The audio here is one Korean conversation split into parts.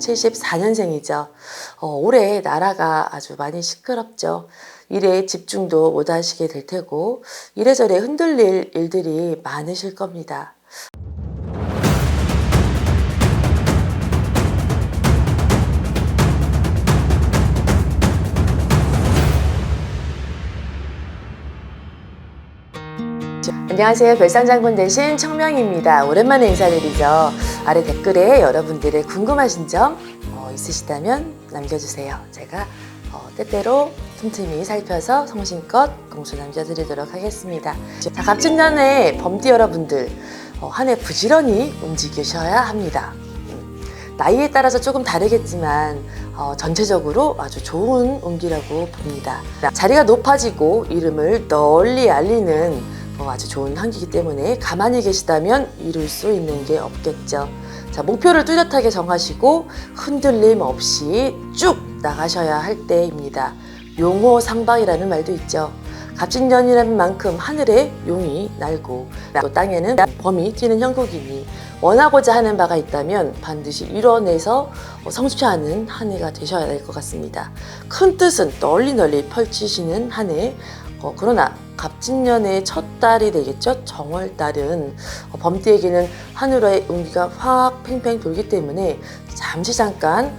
74년생이죠. 어, 올해 나라가 아주 많이 시끄럽죠. 일에 집중도 못 하시게 될 테고, 이래저래 흔들릴 일들이 많으실 겁니다. 안녕하세요. 별상장군 대신 청명입니다. 오랜만에 인사드리죠. 아래 댓글에 여러분들의 궁금하신 점 어, 있으시다면 남겨주세요. 제가 어, 때때로 틈틈이 살펴서 성심껏 공수 남겨드리도록 하겠습니다. 자, 갑진년의 범띠 여러분들 어, 한해 부지런히 움직이셔야 합니다. 음, 나이에 따라서 조금 다르겠지만 어, 전체적으로 아주 좋은 운기라고 봅니다. 자리가 높아지고 이름을 널리 알리는 어, 아주 좋은 한기이기 때문에 가만히 계시다면 이룰 수 있는 게 없겠죠. 자, 목표를 뚜렷하게 정하시고 흔들림 없이 쭉 나가셔야 할 때입니다. 용호 상방이라는 말도 있죠. 갑진년이라는 만큼 하늘에 용이 날고 또 땅에는 범이 뛰는 형국이니 원하고자 하는 바가 있다면 반드시 이뤄내서 성취하는 한 해가 되셔야 될 것 같습니다. 큰 뜻은 널리 널리 펼치시는 한 해. 어, 그러나 갑진년의 첫 달이 되겠죠. 정월달은 어, 범띠에게는 하늘의 운기가 확 팽팽 돌기 때문에 잠시 잠깐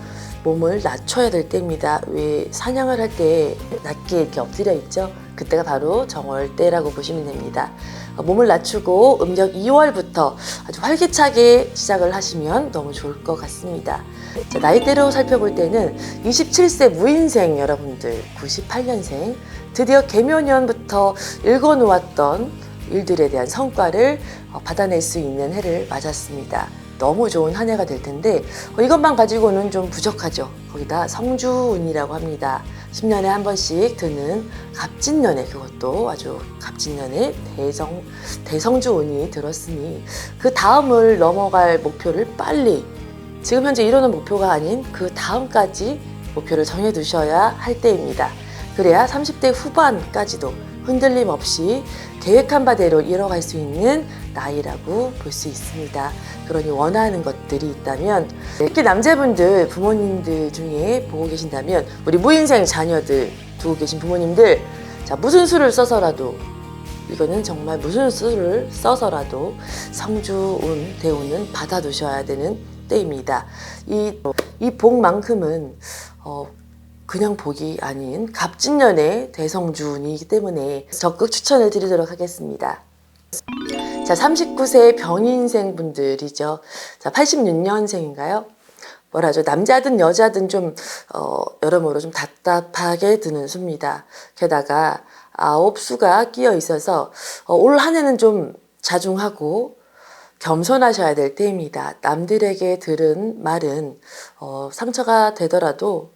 몸을 낮춰야 될 때입니다. 왜 사냥을 할 때 낮게 이렇게 엎드려 있죠? 그때가 바로 정월 때라고 보시면 됩니다. 어, 몸을 낮추고 음력 2월부터 아주 활기차게 시작을 하시면 너무 좋을 것 같습니다. 자, 나이대로 살펴볼 때는 27세 무인생 여러분들, 98년생, 드디어 개묘년부터 읽어놓았던 일들에 대한 성과를 어, 받아낼 수 있는 해를 맞았습니다. 너무 좋은 한 해가 될 텐데 어, 이것만 가지고는 좀 부족하죠. 거기다 성주운이라고 합니다. 10년에 한 번씩 드는 갑진년에 그것도 아주 갑진년에 대성 대성주운이 들었으니 그 다음을 넘어갈 목표를 빨리 지금 현재 이루는 목표가 아닌 그 다음까지 목표를 정해 두셔야 할 때입니다. 그래야 30대 후반까지도 흔들림 없이 계획한 바대로 이뤄갈 수 있는 나이라고 볼 수 있습니다. 그러니 원하는 것들이 있다면 특히 남자분들 부모님들 중에 보고 계신다면 우리 무인생 자녀들 두고 계신 부모님들 자 무슨 수를 써서라도 이거는 정말 무슨 수를 써서라도 성주운 대우는 받아두셔야 되는 때입니다. 이 이 복만큼은 어, 그냥 복이 아닌 갑진년의 대성주운이기 때문에 적극 추천을 드리도록 하겠습니다. 자, 39세 병인생 분들이죠. 자, 86년생인가요? 뭐라죠? 남자든 여자든 좀, 어, 여러모로 좀 답답하게 드는 수입니다. 게다가 아홉 수가 끼어 있어서 어, 올 한 해는 좀 자중하고 겸손하셔야 될 때입니다. 남들에게 들은 말은 어, 상처가 되더라도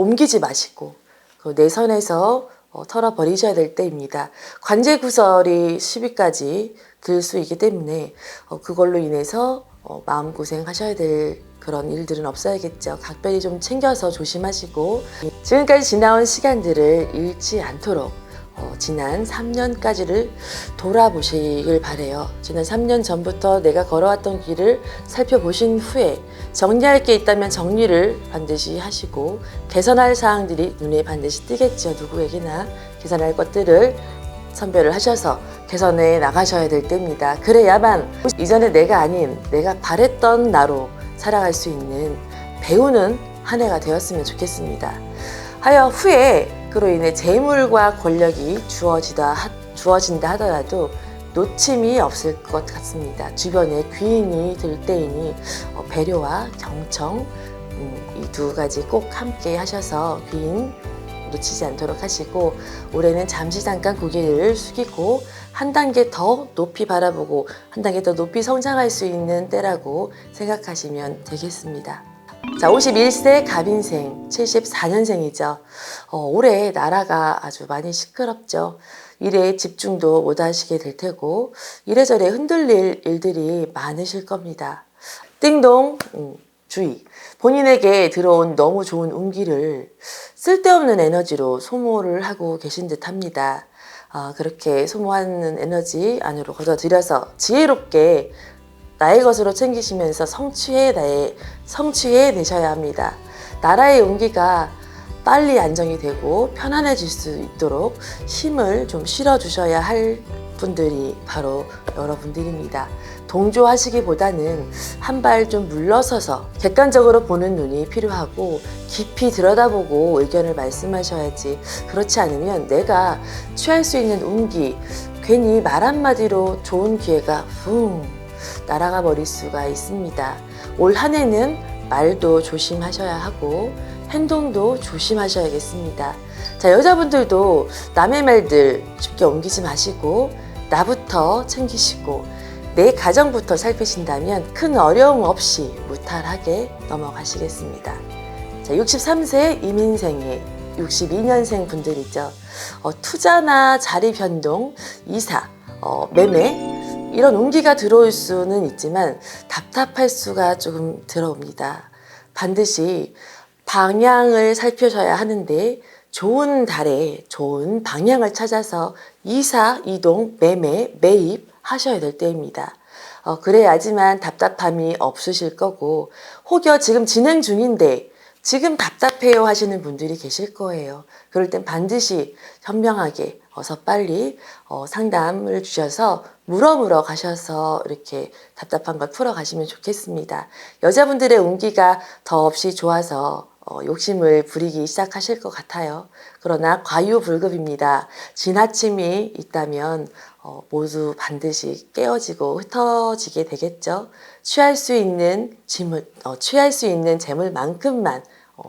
옮기지 마시고 그 내선에서 어, 털어버리셔야 될 때입니다. 관제 구설이 10위까지 들 수 있기 때문에 어, 그걸로 인해서 어, 마음고생 하셔야 될 그런 일들은 없어야겠죠. 각별히 좀 챙겨서 조심하시고 지금까지 지나온 시간들을 잃지 않도록 어, 지난 3년까지를 돌아보시길 바래요. 지난 3년 전부터 내가 걸어왔던 길을 살펴보신 후에 정리할 게 있다면 정리를 반드시 하시고 개선할 사항들이 눈에 반드시 띄겠죠. 누구에게나 개선할 것들을 선별을 하셔서 개선해 나가셔야 될 때입니다. 그래야만 이전에 내가 아닌 내가 바랬던 나로 살아갈 수 있는 배우는 한 해가 되었으면 좋겠습니다. 하여 후에 그로 인해 재물과 권력이 주어지다 하, 주어진다 하더라도 놓침이 없을 것 같습니다. 주변에 귀인이 들 때이니 어, 배려와 경청 음, 이두 가지 꼭 함께 하셔서 귀인 놓치지 않도록 하시고 올해는 잠시 잠깐 고개를 숙이고 한 단계 더 높이 바라보고 한 단계 더 높이 성장할 수 있는 때라고 생각하시면 되겠습니다. 자, 51세 갑인생, 74년생이죠. 어, 올해 나라가 아주 많이 시끄럽죠. 일에 집중도 못 하시게 될 테고, 이래저래 흔들릴 일들이 많으실 겁니다. 띵동, 음, 주의. 본인에게 들어온 너무 좋은 운기를 쓸데없는 에너지로 소모를 하고 계신 듯 합니다. 어, 그렇게 소모하는 에너지 안으로 걷어들여서 지혜롭게 나의 것으로 챙기시면서 성취해 나의 성취해 내셔야 합니다. 나라의 용기가 빨리 안정이 되고 편안해질 수 있도록 힘을 좀 실어 주셔야 할 분들이 바로 여러분들입니다. 동조하시기보다는 한 발 좀 물러서서 객관적으로 보는 눈이 필요하고 깊이 들여다보고 의견을 말씀하셔야지 그렇지 않으면 내가 취할 수 있는 운기 괜히 말 한마디로 좋은 기회가 붕 날아가 버릴 수가 있습니다. 올 한 해는 말도 조심하셔야 하고 행동도 조심하셔야겠습니다. 자, 여자분들도 남의 말들 쉽게 옮기지 마시고 나부터 챙기시고 내 가정부터 살피신다면 큰 어려움 없이 무탈하게 넘어가시겠습니다. 자, 63세 이민생의 62년생 분들이죠. 어, 투자나 자리 변동, 이사, 어, 매매 이런 운기가 들어올 수는 있지만 답답할 수가 조금 들어옵니다. 반드시 방향을 살펴셔야 하는데 좋은 달에 좋은 방향을 찾아서 이사, 이동, 매매, 매입 하셔야 될 때입니다. 어, 그래야지만 답답함이 없으실 거고 혹여 지금 진행 중인데 지금 답답해요 하시는 분들이 계실 거예요. 그럴 땐 반드시 현명하게 어서 빨리 어, 상담을 주셔서 물어물어 가셔서 이렇게 답답한 걸 풀어 가시면 좋겠습니다. 여자분들의 운기가 더없이 좋아서 어, 욕심을 부리기 시작하실 것 같아요. 그러나 과유불급입니다. 지나침이 있다면 어, 모두 반드시 깨어지고 흩어지게 되겠죠. 취할 수 있는 짐을, 어, 취할 수 있는 재물만큼만 어,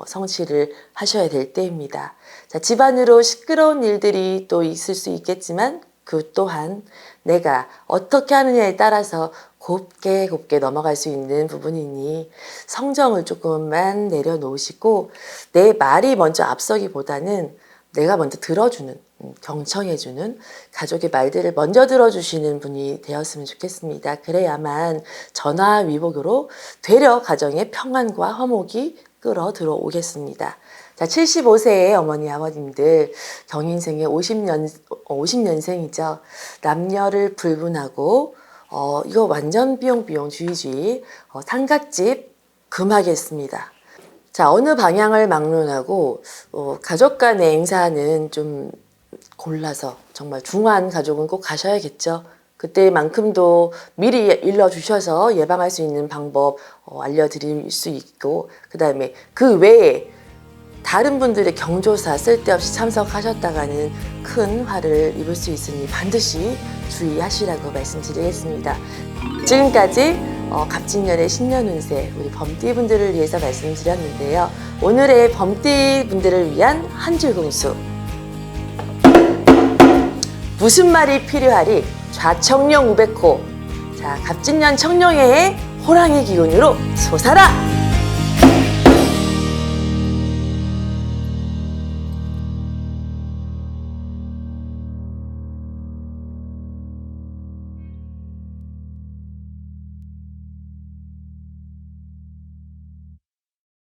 성취를 하셔야 될 때입니다. 자, 집안으로 시끄러운 일들이 또 있을 수 있겠지만 그 또한 내가 어떻게 하느냐에 따라서 곱게 곱게 넘어갈 수 있는 부분이니 성정을 조금만 내려놓으시고 내 말이 먼저 앞서기보다는 내가 먼저 들어주는 음, 경청해주는 가족의 말들을 먼저 들어주시는 분이 되었으면 좋겠습니다. 그래야만 전화 위복으로 되려 가정의 평안과 화목이 끌어 들어오겠습니다. 자, 75세의 어머니 아버님들 경인생의 50년 50년생이죠. 남녀를 불분하고 어, 이거 완전 비용비용 주의주의 어, 삼각집 금하겠습니다. 자, 어느 방향을 막론하고 어, 가족 간의 행사는 좀 골라서 정말 중한 가족은 꼭 가셔야겠죠. 그때만큼도 미리 일러주셔서 예방할 수 있는 방법 어, 알려드릴 수 있고 그 다음에 그 외에 다른 분들의 경조사 쓸데없이 참석하셨다가는 큰 화를 입을 수 있으니 반드시 주의하시라고 말씀드리겠습니다. 지금까지 어, 갑진년의 신년 운세 우리 범띠 분들을 위해서 말씀드렸는데요. 오늘의 범띠 분들을 위한 한 줄 공수 무슨 말이 필요하리 좌청룡 우백호. 자 갑진년 청룡회의 호랑이 기운으로 솟아라